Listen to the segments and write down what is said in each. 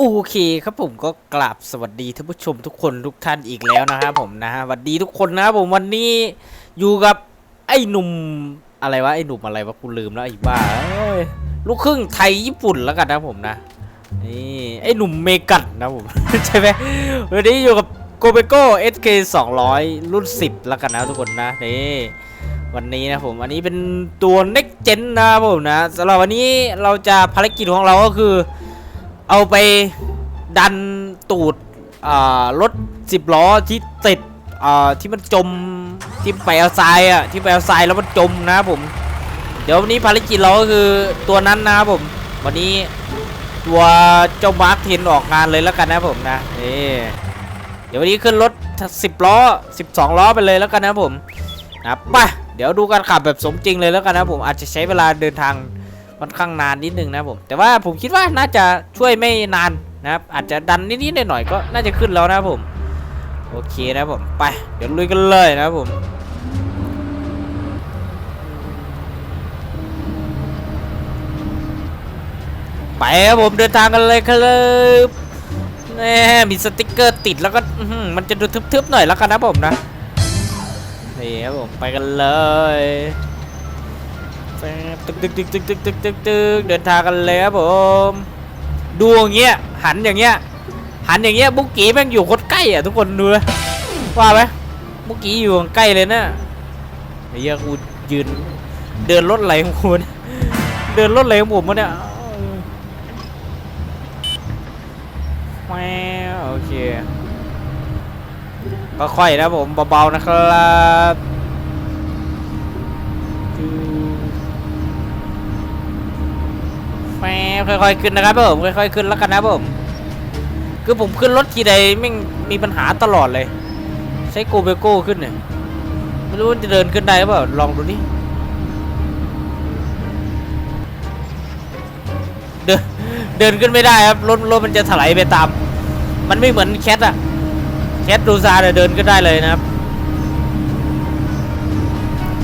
โอเคครับผมก็กราบสวัสดีท่านผู้ชมทุกคนทุกท่านอีกแล้วนะครับผมนะฮะสวัสดีทุกคนนะครับผมวันนี้อยู่กับไอ้หนุ่มอะไรวะไอ้หนุ่มอะไรวะกูลืมแล้วไอ้บ้าเอ้ยลูกครึ่งไทยญี่ปุ่นแล้วกันนะผมนะนี่ไอ้หนุ่มเมกันนะผม ใช่ไหมวันนี้อยู่กับโกเบโก้ SK 200 รุ่น 10 แล้วกันนะทุกคนนะนี่วันนี้นะผมอันนี้เป็นตัว next gen นะผมนะสำหรับวันนี้เราจะภารกิจของเราก็คือ เอาไปดันตูดรถสิบล้อที่ติดที่มันจมที่ไปเอาทรายอะที่ไปเอาทรายแล้วมันจมนะผม เดี๋ยววันนี้ภารกิจเราก็คือตัวนั้นนะผม วันนี้ตัวเจ้ามาร์คเทนออกงานเลยแล้วกันนะผมนะนี่เดี๋ยววันนี้ขึ้นรถสิบล้อสิบสองล้อไปเลยแล้วกันนะผมนะไปเดี๋ยวดูการขับแบบสมจริงเลยแล้วกันนะผมอาจจะใช้เวลาเดินทาง ค่อนข้างนานนิดนึงนะผมแต่ว่าผมคิดว่าน่าจะช่วยไม่นานนะครับอาจจะดันนิดๆหน่อยๆก็น่าจะขึ้นแล้วนะผมโอเคนะผมไปเดี๋ยวลุยกันเลยนะผมไปครับผมเดินทางกันเลยครับแน่มีสติกเกอร์ติดแล้วก็มันจะดูทึบๆหน่อยแล้วกันนะผมนะนี่ครับผมไปกันเลย ตึกตึกตึกตึกตึกตึกตึกตึกเดินทางกันเลยครับผม ดูอย่างเงี้ยหันอย่างเงี้ยหันอย่างเงี้ยบุกกี้แม่งอยู่โคตรใกล้อะทุกคนดูเลยว่าไหมบุกกี้อยู่ใกล้เลยนะไอ้เหี้ยกูยืนเดินรถไหลของกูเนี่ยเดินรถไหลของผมวะเนี่ยแหมโอเคค่อยๆนะผมเบาๆนะครับ แหมค่อยๆขึ้นนะครับผมค่อยๆขึ้นแล้วกันนะผมคือผมขึ้นรถทีใดแม่มีปัญหาตลอดเลย ใช้โกเบโก้ขึ้นเนี่ยไม่รู้ว่าจะเดินขึ้นได้หรือเปล่าลองดูนี่เดินเดินขึ้นไม่ได้ครับรถรถมันจะถลายไปตาม มันไม่เหมือนแคทอะแคทดูซาเนี่ยเดินขึ้นได้เลยนะครับ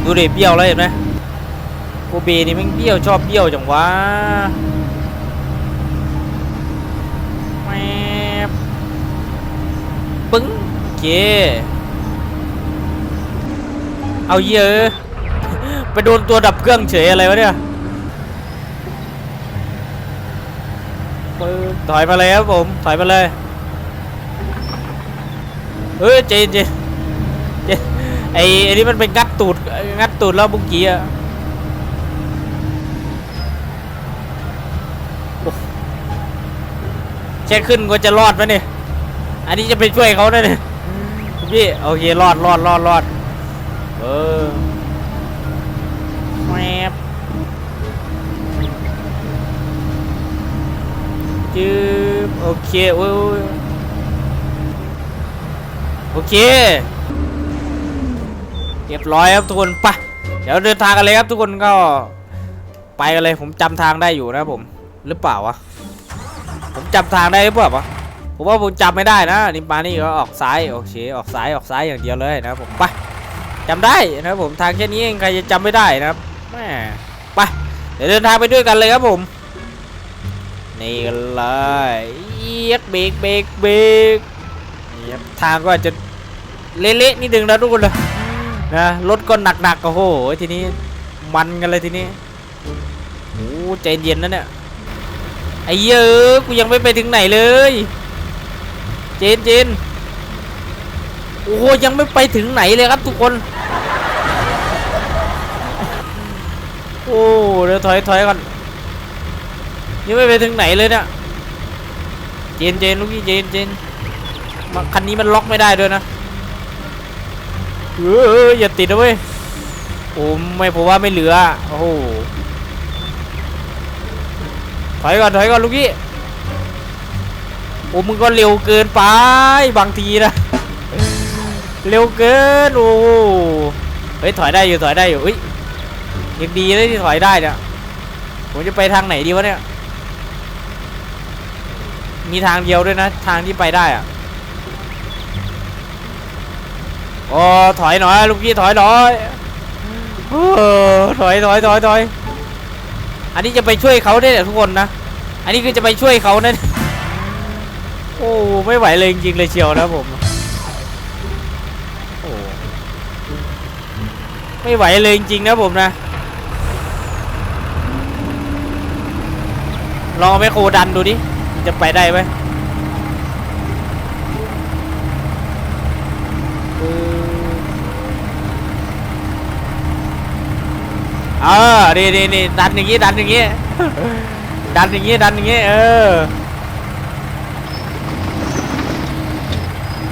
ดูดิเบี้ยวแล้วเห็นไหมโกเบนี่มันเบี้ยวชอบเบี้ยวจังวะแมบ ปึ้งเค เอาเยอะไปโดนตัวดับเครื่องเฉยอะไรวะเนี่ยถอยมาเลยครับผม ถอยมาเลย เฮ้ยเจนเจนเจนไอ้ไอ้นี่มันเป็นงัดตูด งัดตูดแล้วบุ้งกี้อะโอ้แค่ขึ้นก็จะรอดไหมเนี่ย อันนี้จะไปช่วยเขาด้วยเนี่ยพี่โอเครอดรอดรอดรอดเออแมบจืบโอเคโอ้ยโอ้ยโอเคเรียบร้อยครับทุกคนไปเดี๋ยวเดินทางกันเลยครับทุกคนก็ไปกันเลยผมจำทางได้อยู่นะครับผมหรือเปล่าวะผมจำทางได้หรือเปล่าวะ ผมว่าผมจำไม่ได้นะนี่มานี่ก็ออกซ้ายโอเคออกซ้ายออกซ้ายอย่างเดียวเลยนะครับผมไปจำได้นะครับผมทางแค่นี้เองใครจะจำไม่ได้นะครับแม่ไปเดี๋ยวเดินทางไปด้วยกันเลยครับผมนี่กันเลยเอียกเบรกเบรกเบรกทางก็อาจจะเละๆนิดนึงนะทุกคนเลยนะรถก็หนักๆโอ้โหทีนี้มันกันเลยทีนี้โอ้ใจเย็นนะเนี่ยไอ้เยอะกูยังไม่ไปถึงไหนเลย จนเจนโอ้โหยังไม่ไปถึงไหนเลยครับทุกคน โอ้เดี๋ยวถอยถอยก่อนยังไม่ไปถึงไหนเลยเนี่ยเจนเจนลูกพี่เจนเจนคันนี้มันล็อกไม่ได้ด้วยนะเอออย่าติดนะเว้ยโอ้ไม่ผมว่าไม่เหลือโอ้โหถอยก่อนถอยก่อนลูกพี่ อ้มึงก็เร็วเกินไปบางทีนะ เร็วเกินโอ้เฮ้ยถอยได้อยู่ถอยได้อยู่เฮ้ยยังดีเลยที่ถอยได้เนี่ยผมจะไปทางไหนดีวะเนี่ย มีทางเดียวด้วยนะ ทางที่ไปได้อะโอ้ถอยหน่อยลูกพี่ถอยหน่อยเออถอยถอยถอยถอยอันนี้จะไปช่วยเขาได้แหละทุกคนนะ อันนี้คือจะไปช่วยเขานะ อ้ไม่ไหวเลยจริงๆเลยเชียวนะผมโอ้ไม่ไหวเลยจริงๆนะผมนะลองเอาไปโคดันดูดิจะไปได้ไหมเออเออนี่นี่นี่ดันอย่างงี้ดันอย่างงี้ดันอย่างงี้ดันอย่างงี้เออ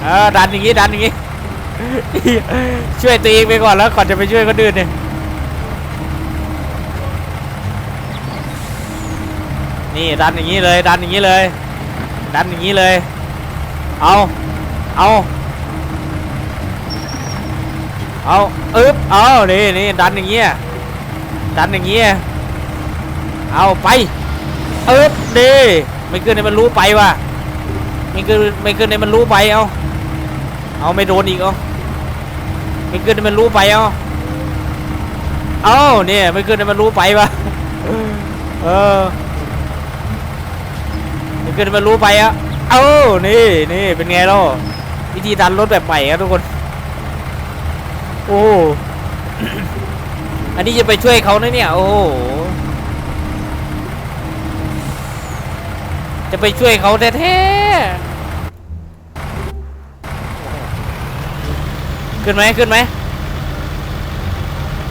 เออดันอย่างงี้ดันอย่างงี้ ช่วยตัวเองไปก่อนแล้วก่อนจะไปช่วยคนอื่นเนี่ยนี่ดันอย่างงี้เลยดันอย่างงี้เลย ดันอย่างงี้เลย เอาเอาเอาอึ๊บเอานี่นี่ดันอย่างเงี้ยดันอย่างเงี้ยเอาไปอึ๊บดีไม่ขึ้นให้มันรู้ไปว่ะไม่ขึ้นไม่ขึ้นให้มันรู้ไปเอา เอาไม่โดนอีกเอาไม่ขึ้นมันรู้ไปเอาเอาเนี่ยไม่ขึ้นมันรู้ไปวะเออไม่ขึ้นมันรู้ไปอะเอานี่นี่เป็นไงล่ะวิธีดันรถแบบใหม่ครับทุกคน โอ้อันนี้จะไปช่วยเขานะเนี่ย โอ้จะไปช่วยเขาแท้ๆ ขึ้นไหมขึ้นไหม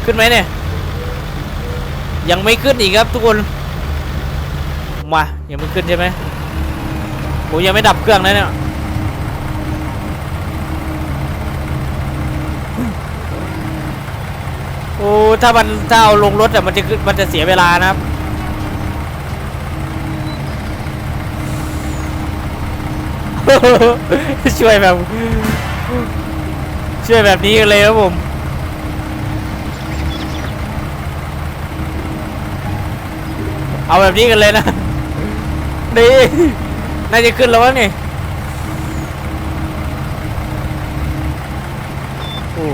ขึ้นไหมเนี่ย ยังไม่ขึ้นอีกครับทุกคน มายังไม่ขึ้นใช่ไหมโอ้ยังไม่ดับเครื่องเลยเนี่ยโอ้ถ้ามันถ้าเอาลงรถอะมันจะมันจะเสียเวลานะครับช่วยแบบ ช่วยแบบนี้กันเลยครับผมเอาแบบนี้กันเลยนะดีน่าจะขึ้นแล้ววะนี่โอ้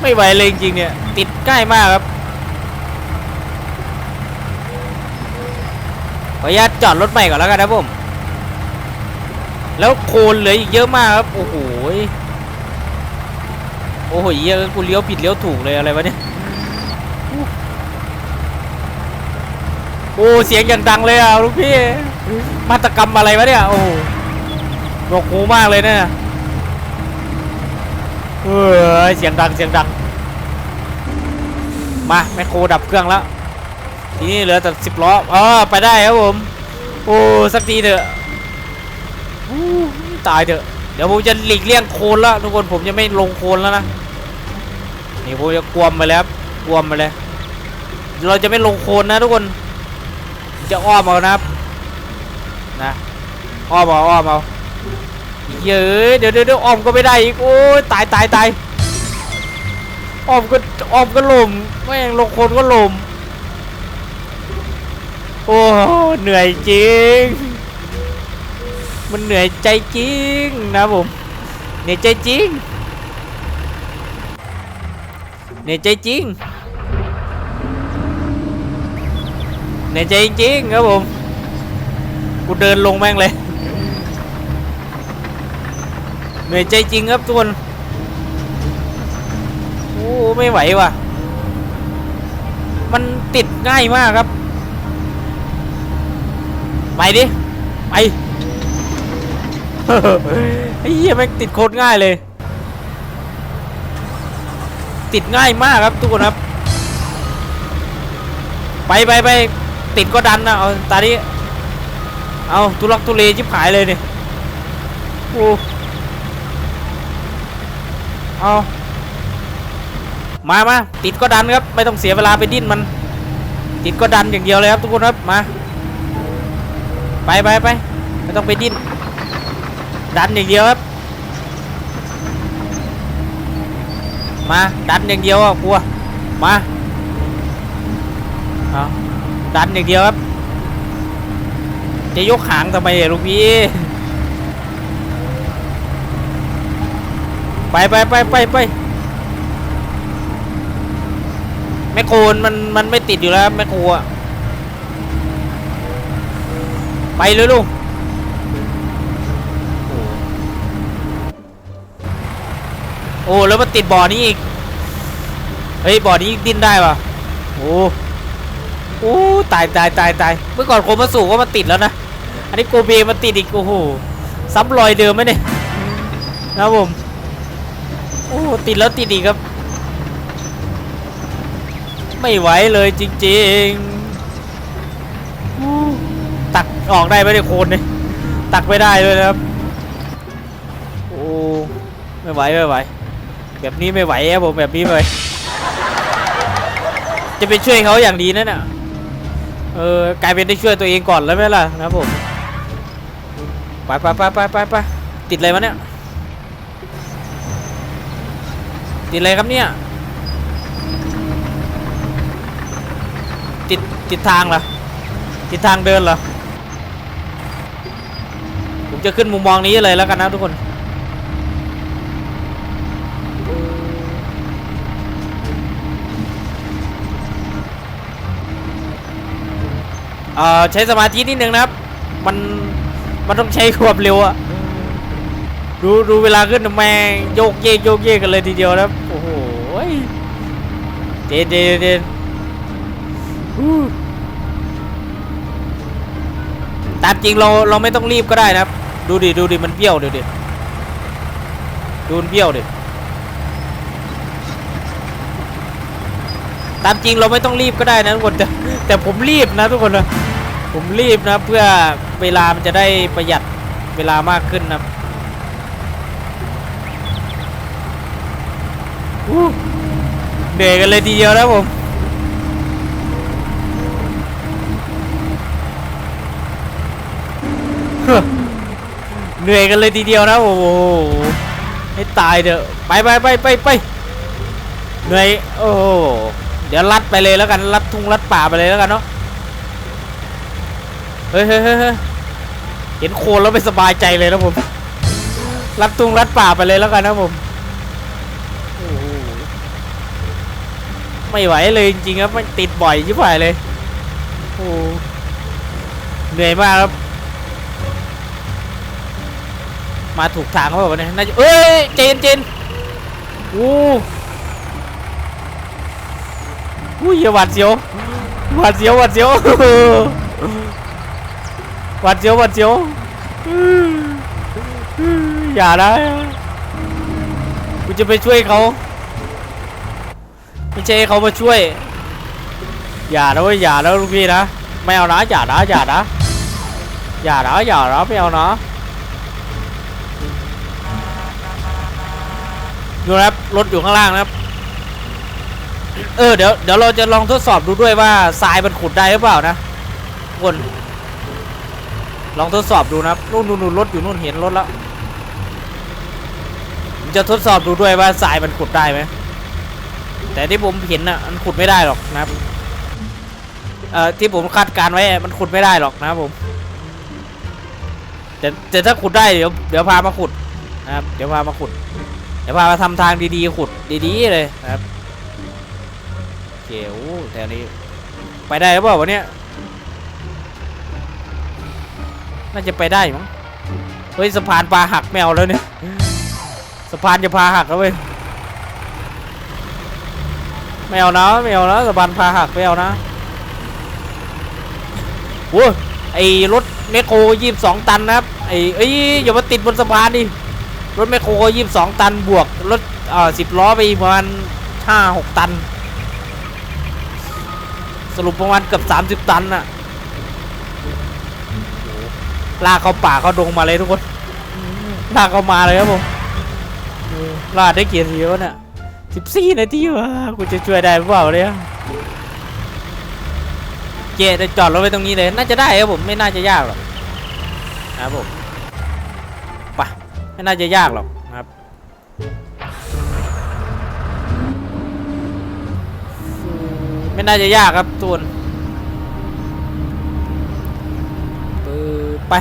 ไม่ไหวเลยจริงๆเนี่ย ติดใกล้มากครับขออนุญาตจอดรถใหม่ก่อนแล้วกันนะผม แล้วโคลนเหลืออีกเยอะมากครับ โอ้โหย โอ้โหเยอะกูเลี้ยวผิดเลี้ยวถูกเลยอะไรวะเนี่ยโอ้เสียงอย่างดังเลยอะลูกพี่มาตรกรรมอะไรวะเนี่ยโอ้หนวกหูมากเลยเนี่ยเออเสียงดังเสียงดัง มาแมคโครดับเครื่องแล้วทีนี้เหลือแต่สิบล้ออ๋อไปได้ครับผมโอ้สักทีเถอะตายเถอะ เดี๋ยวผมจะหลีกเลี่ยงโคลนแล้วทุกคนผมจะไม่ลงโคลนแล้วนะนี่ผมจะกวมไปแล้วครับกวมไปเลย เราจะไม่ลงโคลนนะทุกคน จะอ้อมเอานะครับนะอ้อมเอาอ้อมเอาเย้ยเดี๋ยวเดี๋ยวอ้อมก็ไม่ได้อีกโอ้ยตายตายตายอ้อมก็อ้อมก็ล่มแม่งลงโคลนก็ล่มโอ้เหนื่อยจริง มันเหนื่อยใจจริงนะผมเหนื่อยใจจริงเหนื่อยใจจริงเหนื่อยใจจริงครับผมกูเดินลงแม่งเลยเหนื่อยใจจริงครับทุกคนโอ้ไม่ไหวว่ะ มันติดง่ายมากครับ ไปดิ ไป ไอ้เหี้ยแม่งติดโคตรง่ายเลย ติดง่ายมากครับทุกคนครับ ไปไปไปติดก็ดันนะเอาตานี้เอาทุลักทุเลชิบหายเลยเนี่ยโอ้เอามามาติดก็ดันครับ ไม่ต้องเสียเวลาไปดิ้นมัน ติดก็ดันอย่างเดียวเลยครับทุกคนครับมา ไปไปไปไม่ต้องไปดิ้น ดันอย่างเดียวครับมาดันอย่างเดียวอะกลัวมาเอาดันอย่างเดียวครับจะยกหางทำไมลูกพี่ไปไปไปไปไปแม่โคนมันมันไม่ติดอยู่แล้วแม่โคอะไปเลยลูก โอ้แล้วมันติดบ่อนี้อีก เฮ้ยบ่อนี้ดิ้นได้ปะโอ้โอ้ตายตายตายตายเมื่อก่อนโคมาสู่ก็มาติดแล้วนะ อันนี้โกเบมาติดอีกโอ้โหซ้ำรอยเดิมไหมเนี่ยนะผมโอ้ติดแล้วติดอีกครับ ไม่ไหวเลยจริงๆตักออกได้ไหมเนี่ยโคนเนี่ยตักไม่ได้เลยนะครับโอ้ไม่ไหวไม่ไหว แบบนี้ไม่ไหวครับผมแบบนี้ไม่ไหวจะไปช่วยเขาอย่างดีนั่นน่ะเออกลายเป็นได้ช่วยตัวเองก่อนแล้วไหมล่ะนะผมไปไปไปไปไปไปติดอะไรวะเนี่ยติดอะไรครับเนี่ยติดติดทางเหรอติดทางเดินเหรอผมจะขึ้นมุมมองนี้เลยแล้วกันนะทุกคน เอ่อใช้สมาธินิดนึงนะครับ มันมันต้องใช้ความเร็วอะดูดูเวลาขึ้นแม่งโยกเยกโยกเยกกันเลยทีเดียวนะครับโอ้โหเจนเจนเจนอู้ตามจริงเราเราไม่ต้องรีบก็ได้นะครับ ดูดิดูดิมันเบี้ยวเดี๋ยวดิดูมันเบี้ยวดิ ตามจริงเราไม่ต้องรีบก็ได้นะทุกคนแต่แต่ผมรีบนะทุกคนนะผมรีบนะเพื่อเวลามันจะได้ประหยัดเวลามากขึ้นนะเหนื่อยกันเลยทีเดียวนะผมเหนื่อยกันเลยทีเดียวนะโอ้โหให้ตายเถอะไปไปไปไปไปเหนื่อยโอ้ เดี๋ยวลัดไปเลยแล้วกันลัดทุ่งลัดป่าไปเลยแล้วกันเนาะเฮ้ยเฮ้ยเฮ้ยเห็นโคลนแล้วไม่สบายใจเลยนะผมรัดตุงรัดป่าไปเลยแล้วกันนะผมโอ้โหไม่ไหวเลยจริงๆครับมันติดบ่อยชิบหายเลยโอ้โหเหนื่อยมากครับ มาถูกทางเขาแบบนี้น่าจะเอ้ยเจนเจนโอ้ อย่าหวาดเสียวหวาดเสียวหวาดเสียวหวัดเจียวหวัดเจียวอย่านะกูจะไปช่วยเขาไม่ใช่เขามาช่วย อย่านะเว้ยอย่านะลูกพี่นะไม่เอานะอย่านะอย่านะอย่านะอย่านะไม่เอานะดูนะครับรถอยู่ข้างล่างนะครับ เออเดี๋ยวเดี๋ยวเราจะลองทดสอบดูด้วยว่าทรายมันขุดได้หรือเปล่านะคนลองทดสอบดูนะนู่นนู่นรถอยู่นู่นเห็นรถแล้วผมจะทดสอบดูด้วยว่าทรายมันขุดได้ไหมแต่ที่ผมเห็นน่ะมันขุดไม่ได้หรอกนะครับเอ่อที่ผมคาดการณ์ไว้มันขุดไม่ได้หรอกนะครับผมแต่แต่ถ้าขุดได้เดี๋ยวเดี๋ยวพามาขุดนะครับเดี๋ยวพามาขุด เดี๋ยวพามาทำทางดีๆขุดดีๆเลยนะครับ เก๋วแต่อันนี้ ไปได้หรือเปล่าวะเนี่ยน่าจะไปได้มั้งเฮ้ยสะพานปลาหักไม่เอาแล้วเนี่ยสะพานจะพาหักแล้วเว้ยไม่เอานะไม่เอานะสะพานพาหักไม่เอานะโอ้ยไอรถเมคโครยี่สิบสองตันนะครับไอเอ้ยอย่ามาติดบนสะพานดิรถแมคโครยี่สิบสองตันบวกรถเอ่อสิบล้อไปประมาณห้าหกตัน สรุปประมาณเกือบสามสิบตันน่ะลากเข้าป่าเข้าดงมาเลยทุกคนลากเข้ามาเลยครับผมเออลากได้กี่นาทีวะเนี่ยสิบสี่นาทีวะกูจะช่วยได้หรือเปล่าเนี่ยเจจะจอดรถไว้ตรงนี้เลย น่าจะได้ครับผมไม่น่าจะยากหรอกนะครับผมไปะไม่น่าจะยากหรอกนะครับ ไม่น่าจะยากครับตูนปึ๊บไป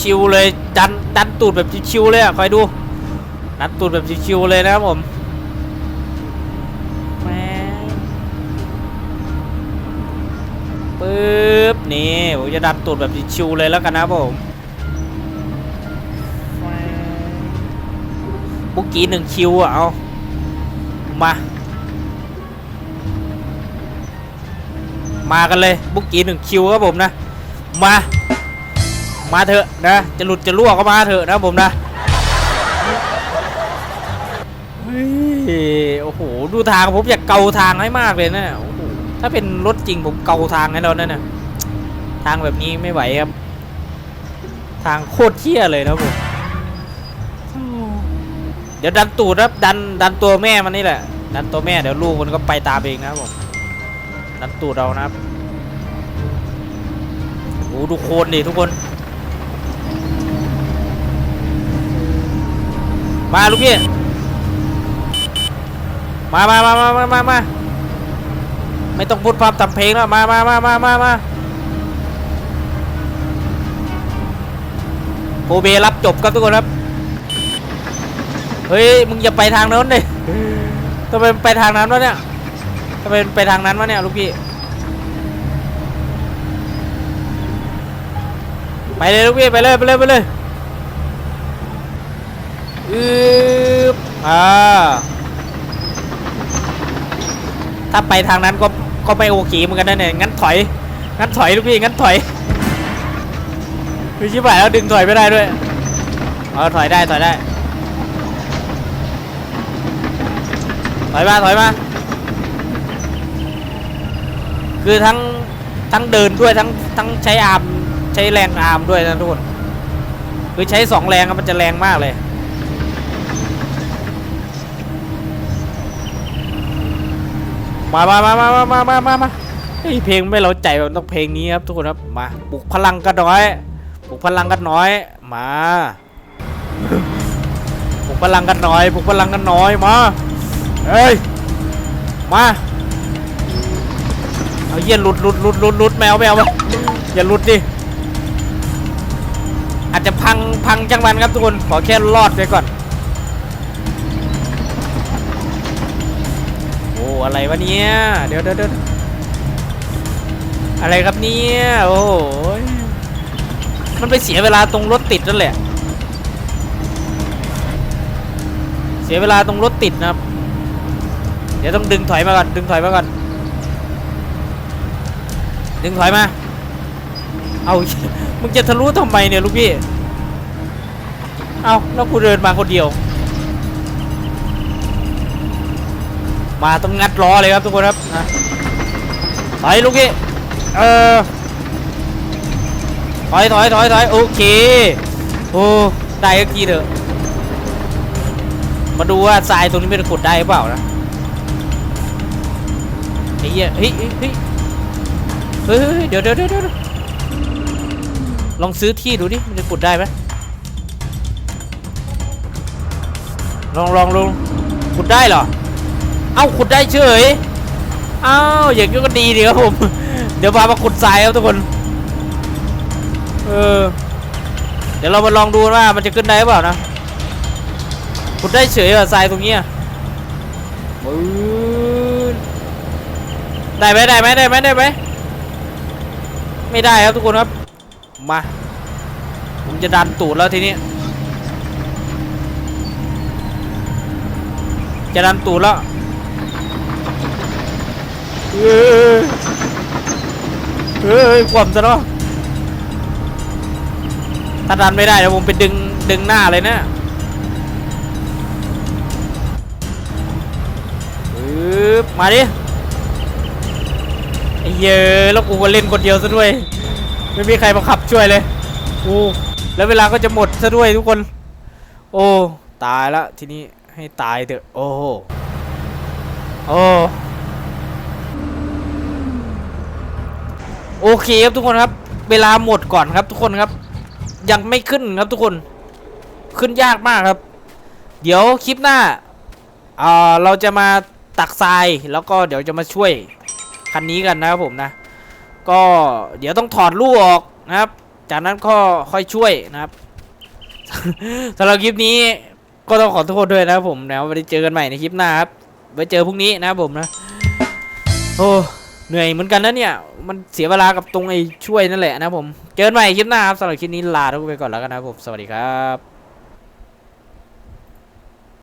ชิวๆเลยดันดันตูดแบบชิวๆเลยอะคอยดูดันตูดแบบชิวๆเลยนะครับผมแม่ปึ๊บนี่ผมจะดันตูดแบบชิวๆเลยแล้วกันนะครับผม บุกี้หนึ่งคิวอะเอามา มากันเลยบุกี้หนึ่งคิวครับผมนะ มา มาเถอะนะ จะหลุดจะรั่วก็มาเถอะนะผมนะโอ้โห ดูทางผมอยากเกาทางให้มากเลยนะโอ้โหถ้าเป็นรถจริงผมเกาทางให้เรานั่นน่ะทางแบบนี้ไม่ไหวครับ ทางโคตรเที่ยเลยนะผม เดี๋ยวดันตูดครับดันดันตัวแม่มันนี่แหละ ดันตัวแม่เดี๋ยวลูกมันก็ไปตามเองนะครับผมดันตูดเรานะครับโอ้ดูโคนดิทุกคน มาลูกพี่มามามามามามาไม่ต้องพูดพร่ำทำเพลงแล้วมามามามามามาโอเบรับจบครับทุกคนครับ เฮ้ยมึงอย่าไปทางโน้นดิทำไมไปทางนั้นวะเนี่ยทำไมไปทางนั้นวะเนี่ยลูกพี่ไปเลยลูกพี่ไปเลยไปเลยไปเลยอืบอ่าถ้าไปทางนั้นก็ก็ไม่โอเคเหมือนกันนะเนี่ยงั้นถอยงั้นถอยลูกพี่งั้นถอยพี่ชิบหายแล้วดึงถอยไม่ได้ด้วยเออถอยได้ถอยได้ อยมาถอยมา คือทั้งทั้งเดินด้วยทั้งทั้งใช้อาร์มใช้แรงอาร์มด้วยนะทุกคนคือใช้สองแรงมันจะแรงมากเลยมามามามามามามามามาเฮ้เพลงไม่เราใจมันต้องเพลงนี้ครับทุกคนครับมาปลุกพลังกันน้อยปลุกพลังกันน้อย มาปลุกพลังกันน้อยปลุกพลังกันน้อยมา เฮ้ย มา เอาเยี่ยหลุดหลุดหลุดหลุดหลุดแมวแมวมาอย่าหลุดดิ อาจจะพังพังจังมันครับทุกคน ขอแค่รอดไปก่อน โอ้ อะไรวะเนี่ย เดี๋ยวเดี๋ยวเดี๋ยวอะไรครับเนี่ย โอ้ยมันไปเสียเวลาตรงรถติดนั่นแหละ เสียเวลาตรงรถติดนะครับ เดี๋ยวต้องดึงถอยมาก่อนดึงถอยมาก่อนดึงถอยมา เอา มึงจะทะลุทำไมเนี่ยลูกพี่ เอาแล้วกูเดินมาคนเดียว มาต้องงัดล้อเลยครับทุกคนครับนะถอยลูกพี่เออถอยถอยถอยถอยโอเค โอ้ได้ก็กี่เถอะ มาดูว่าทรายตรงนี้มันขุดได้หรือเปล่านะ ไอ้เหี้ยเฮ้ยเฮ้ยเฮ้ยเดี๋ยวเดี๋ยวเดี๋ยวลองซื้อที่ดูดิ มันจะขุดได้ไหมลองลองลองขุดได้เหรอ เอ้าขุดได้เฉย เอ้าอย่างนี้ก็ดีดีครับผม เดี๋ยวพามาขุดทรายครับทุกคน เออ เดี๋ยวเรามาลองดูว่ามันจะขึ้นได้หรือเปล่านะ ขุดได้เฉยเหรอทรายตรงเนี้ยปื๊ด ได้ไหมได้ไหมได้ไหมได้ไหมไม่ได้ครับทุกคนครับมาผมจะดันตูดแล้วทีนี้ จะดันตูดแล้วเฮ้ยเฮ้ยความซะเนาะถ้าดันไม่ได้เดี๋ยวผมไปดึงดึงหน้าเลยนะปึ๊บมาดิ เยอะแล้วกูก็เล่นคนเดียวซะด้วย ไม่มีใครมาขับช่วยเลยกูแล้วเวลาก็จะหมดซะด้วยทุกคน โอ้ ตายละทีนี้ให้ตายเถอะ โอ้โหโอ้โอเคครับทุกคนครับ เวลาหมดก่อนครับทุกคนครับ ยังไม่ขึ้นครับทุกคน ขึ้นยากมากครับ เดี๋ยวคลิปหน้าอ่าเราจะมาตักทรายแล้วก็เดี๋ยวจะมาช่วย คันนี้กันนะครับผมนะ ก็เดี๋ยวต้องถอดลูกออกนะครับ จากนั้นก็ค่อยช่วยนะครับสำหรับคลิปนี้ก็ต้องขอโทษด้วยนะครับผมนะไว้เจอกันใหม่ในคลิปหน้าครับไว้เจอพรุ่งนี้นะครับผมนะ โอ้เหนื่อยเหมือนกันนะเนี่ย มันเสียเวลากับตรงไอ้ช่วยนั่นแหละนะผม เจอกันใหม่คลิปหน้าครับสำหรับคลิปนี้ลาทุกคนไปก่อนแล้วกันนะครับผม สวัสดีครับ